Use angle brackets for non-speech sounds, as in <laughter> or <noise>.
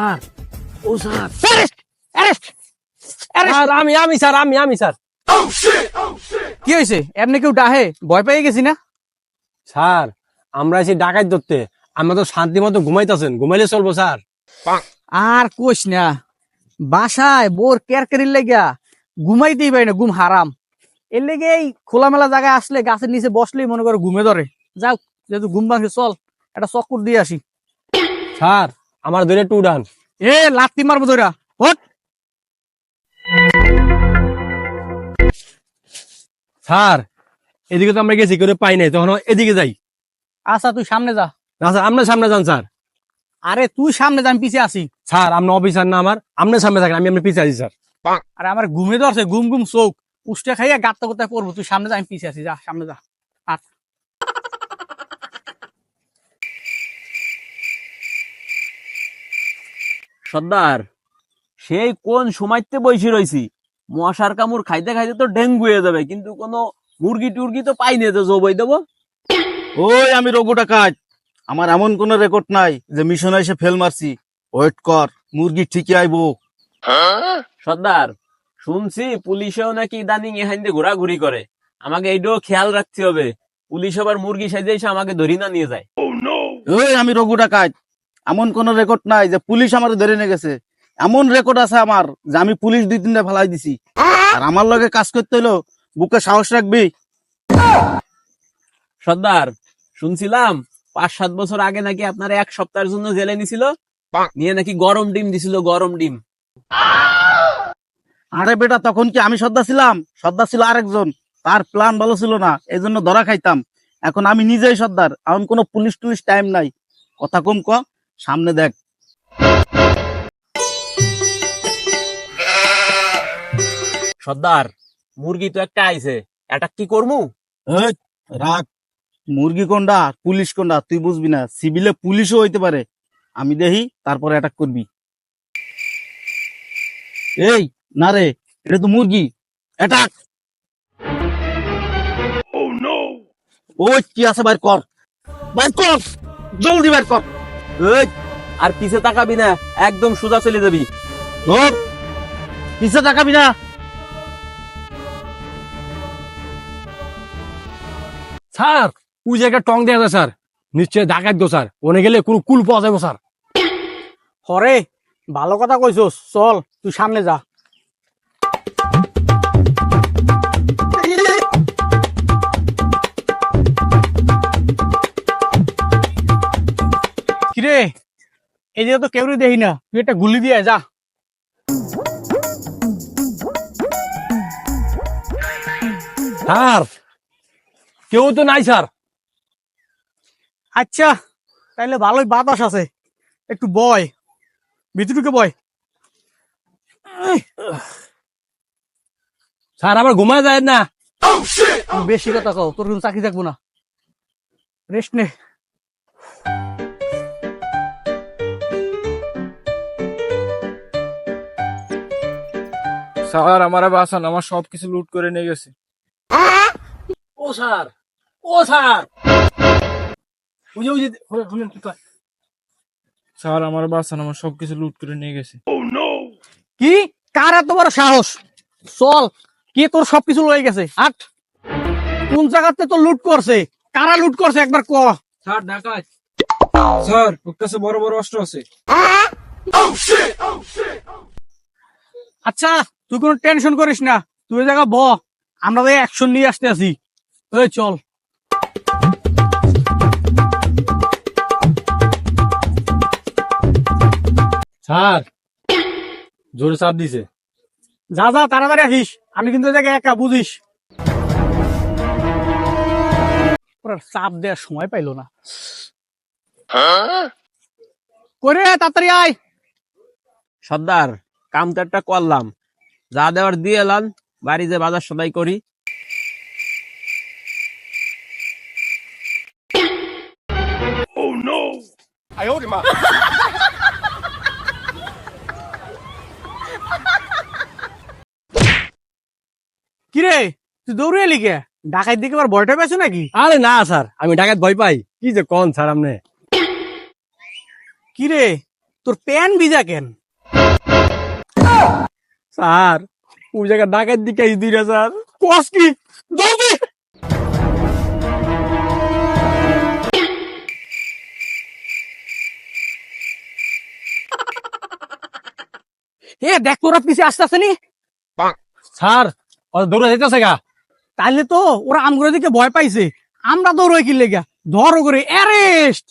Sir. ও sir. Arrest! Arrest! Sir আমি আমি স্যার আমি আমি স্যার। কি হয়েছে? এমনি কেউ ডাহে? ভয় পেয়ে গেছি না? স্যার আমরা এসে ডাকাত ধরতে। আমরা তো শান্তি মতো ঘুমাইতেছেন। ঘুমাইলে চলবো স্যার। আর কোষ না। বাসায় বোর কেয়ার করির লেগা ঘুমাইতেই পারি না ঘুম হারাম। এর লেগে এই খোলামেলা জায়গায় আসলে গাছের নিচে বসলেই মনে করো ঘুমে ধরে। যাও যেহেতু ঘুম ভাঙছে চল একটা চক্কর দিয়ে আসি। স্যার আমার ধরে একটু উড়ান এ লাত্তি মারবো ধরা। হট স্যার এদিকে তো আমরা গেছি কেউ পাই নাই তখন এদিকে যাই। আচ্ছা তুই সামনে যা। না স্যার আপনার সামনে যান স্যার। আরে তুই সামনে যা আমি পিছিয়ে আসি। স্যার আপনার অফিসার না আমার আপনার সামনে থাকেন আমি আপনার পিছিয়ে আছি স্যার। আরে আমার ঘুমে ধরছে ঘুম ঘুম চোখ। উষ্টে খাইয়া গাত্তা করতে পড়ব তুই সামনে যা আমি পিছিয়ে আছি যা সামনে যা। আর সর্দার সেই কোন সময়তে বসে রয়েছি মশার কামড় খাইতে খাইতে তো ডেঙ্গু হয়ে যাবে কিন্তু কোনো মুরগি টুরগি তো পাইনি তো জবই দেবো? ওই আমি রঘুটা কাজ আমার এমন কোন রেকর্ড নাই যে মিশনে এসে ফেল মারছি। ওয়েট কর মুরগি ঠিকই আইবো। সর্দার শুনছি পুলিশেও নাকি ইদানিং এখান দিয়ে ঘোরাঘুরি করে। আমাকে এইটাও খেয়াল রাখতে হবে। পুলিশ আবার মুরগি সাজে এসে আমাকে ধরি না নিয়ে যায়। ওই আমি রঘুটা কাজ এমন কোন রেকর্ড নাই যে পুলিশ আমার ধরে নিয়ে গেছে। এমন রেকর্ড আছে আমার যে আমি পুলিশ দুই তিনটা ফেলাই দিছি। আর আমার লগে কাজ করতে হলো বুকে সাহস রাখবি। সর্দার শুনছিলাম পাঁচ সাত বছর আগে নাকি আপনার এক সপ্তাহের জন্য জেলে নিছিল? নিয়ে নাকি গরম ডিম দিছিল গরম ডিম। আরে বেটা তখন কি আমি সর্দার ছিলাম? সর্দার ছিল আরেকজন। তার প্ল্যান ভালো ছিল না এই জন্য ধরা খাইতাম। এখন আমি নিজেই সর্দার এখন কোনো পুলিশ টুলিশ টাইম নাই। কথা কম ক। সামনে দেখ। সর্দার মুরগি তো একটা আইছে। এটা কি করমু? এই, রাখ। মুরগি কোনটা পুলিশ কোনটা তুই বুঝবি না। সিভিলে পুলিশও হইতে পারে। আমি দেখি তারপরে অ্যাটাক করবি। এই না রে এটা তো মুরগি। অ্যাটাক ওই কি আছে বাইর কর। বাইর কর! জলদি বাইর কর। আর পিছে তাকাবি না একদম সোজা চলে যাবি। পিছে তাকাবি না। স্যার ওই জায়গায় টং দেওয়া যায় স্যার। নিশ্চয় ডাকাত দো স্যার। ওনে গেলে কোনো কুল পাওয়া যাব স্যার। হরে ভালো কথা কইছস চল তুই সামনে যা। কিরে এই যে তো কেউ দেখি না। তুই একটা গুলি দিয়ে যা। স্যার কেউ তো নাই স্যার। আচ্ছা তাইলে ভালোই বাতাস আছে। একটু বয় ভিতরুকে বয়। স্যার আবার ঘুমা যায় না। তুমি বেশি কথা কও তোর কিন্তু চাকরি থাকব না। রেস্ট নে। স্যার আমার বাসান আমার সবকিছু লুট করে নিয়ে গেছে। ও স্যার ও স্যার। বুঝে বুঝে শুনেন কি কয়? স্যার আমার বাসান আমার সবকিছু লুট করে নিয়ে গেছে। কি? কার এত বড় সাহস? চল কে তোর সবকিছু লয়ে গেছে? আট। কোন জায়গাতে তো লুট করছে? কারা লুট করছে? একবার ক। স্যার ঢাকায় স্যার ওর কাছে বড় বড় অস্ত্র আছে। আচ্ছা তুই কোনো টেনশন করিস না তুই ওই জায়গা ব আমরা তো অ্যাকশন নিয়ে আসতে আছি। ওই চল। স্যার জোরে চাপ দিছে। যা যা তাড়াতাড়ি আসিস আমি কিন্তু ওই জায়গায় একা বুঝিস। চাপ দেওয়ার সময় পাইলো না। করে তাড়াতাড়ি আয়। সর্দার কাম তো একটা করলাম। যা দেওয়ার দিয়ে এলাম বাড়ি যে বাজার সদাই করি। <laughs> কিরে তুই দৌড়ে এলি কে? ঢাকায় দিকে আবার ভয়টা পেয়েছ নাকি? আরে না স্যার আমি ডাকাত ভয় পাই। কি যে কোন স্যার আপনি? কিরে তোর প্যান ভিজা কেন? স্যার ওই জায়গা ডাকাত দিকে দুই স্যার। কস কি? দৌড়ে <laughs> এ দেখ তোরা পিছিয়ে আসতে আসেনি? স্যার ও দৌড়ে যেতেছে গা। তাইলে তো ওরা আমগুলো দিকে ভয় পাইছে। আমরা দৌড়ই কি লেগা? ধর করে অ্যারেস্ট!